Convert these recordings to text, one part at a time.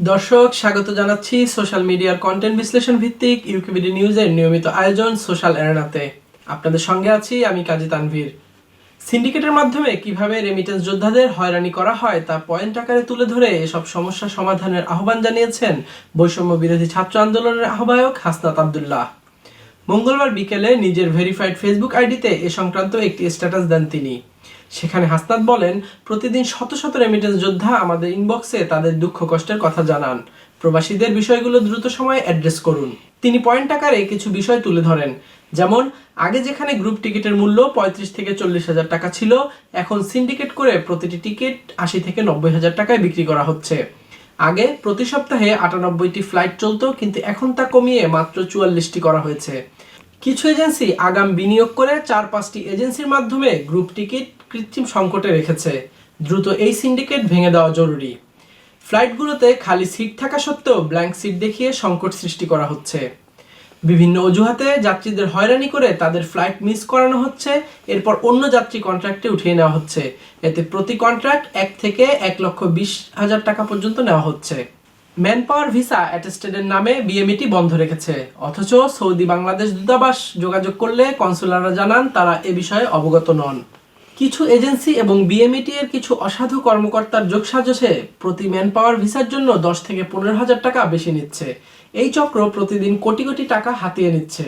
দর্শক, স্বাগত জানাচ্ছি সোশ্যাল মিডিয়ার কন্টেন্ট বিশ্লেষণ ভিত্তিক ইউকিবিডি নিউজের নিয়মিত আয়োজন সোশ্যাল এরানাতে আপনাদের সঙ্গে আছি আমি কাজী তানভীর। সিন্ডিকেটের মাধ্যমে কীভাবে রেমিটেন্স যোদ্ধাদের হয়রানি করা হয় তা পয়েন্ট আকারে তুলে ধরে এসব সমস্যা সমাধানের আহ্বান জানিয়েছেন বৈষম্য বিরোধী ছাত্র আন্দোলনের আহ্বায়ক হাসনাত আবদুল্লাহ। মঙ্গলবার বিকেলে নিজের ভেরিফাইড ফেসবুক আইডিতে এ সংক্রান্ত একটি স্ট্যাটাস দেন তিনি। সেখানে হাসনাত বলেন, প্রতিদিন শত শত রেমিটেন্স যোদ্ধা আমাদের ইনবক্সে তাদের দুঃখ কষ্টের কথা জানান। প্রবাসীদের বিষয়গুলো দ্রুত সময়ে অ্যাড্রেস করুন। তিনি পয়েন্ট আকারে কিছু বিষয় তুলে ধরেন, যেমন, আগে যেখানে গ্রুপ টিকিটের মূল্য পঁয়ত্রিশ থেকে চল্লিশ হাজার টাকা ছিল, এখন সিন্ডিকেট করে প্রতিটি টিকিট আশি থেকে নব্বই হাজার টাকায় বিক্রি করা হচ্ছে। আগে প্রতি সপ্তাহে আটানব্বইটি ফ্লাইট চলতো, কিন্তু এখন তা কমিয়ে মাত্র চুয়াল্লিশটি করা হয়েছে। কিছু এজেন্সি আগাম বিনিয়োগ করে চার পাঁচটি এজেন্সির মাধ্যমে গ্রুপ টিকিট কৃত্রিম সংকটে রেখেছে। দ্রুত এই সিন্ডিকেট ভেঙে দেওয়া জরুরি। ফ্লাইটগুলোতে খালি সিট থাকা সত্ত্বেও ব্ল্যাঙ্ক সিট দেখিয়ে সংকট সৃষ্টি করা হচ্ছে। বিভিন্ন অজুহাতে যাত্রীদের হয়রানি করে তাদের ফ্লাইট মিস করানো হচ্ছে। এরপর অন্য যাত্রী কন্ট্রাক্টে উঠিয়ে নেওয়া হচ্ছে। এতে প্রতি কন্ট্রাক্ট এক থেকে এক লক্ষ বিশ হাজার টাকা পর্যন্ত নেওয়া হচ্ছে। ম্যান পাওয়ার ভিসা অ্যাটেস্টেডের নামে বিএমইটি বন্ধ রেখেছে। অথচ সৌদি বাংলাদেশ দূতাবাস যোগাযোগ করলে কনসুলাররা জানান তারা এ বিষয়ে অবগত নন। কিছু এজেন্সি এবং বিএমইটি এর কিছু অসাধু কর্মকর্তার যোগসাজশে প্রতি ম্যান পাওয়ার ভিসার জন্য দশ থেকে পনেরো হাজার টাকা বেশি নিচ্ছে। এই চক্র প্রতিদিন কোটি কোটি টাকা হাতিয়ে নিচ্ছে।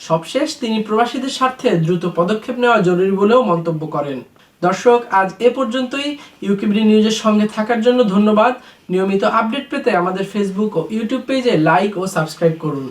সবশেষ তিনি প্রবাসীদের স্বার্থে দ্রুত পদক্ষেপ নেওয়া জরুরি বলেও মন্তব্য করেন। দর্শক, আজ এ পর্যন্তই। ইউকিবিডি নিউজের সঙ্গে থাকার জন্য ধন্যবাদ। নিয়মিত আপডেট পেতে আমাদের ফেসবুক ও ইউটিউব পেজে লাইক ও সাবস্ক্রাইব করুন।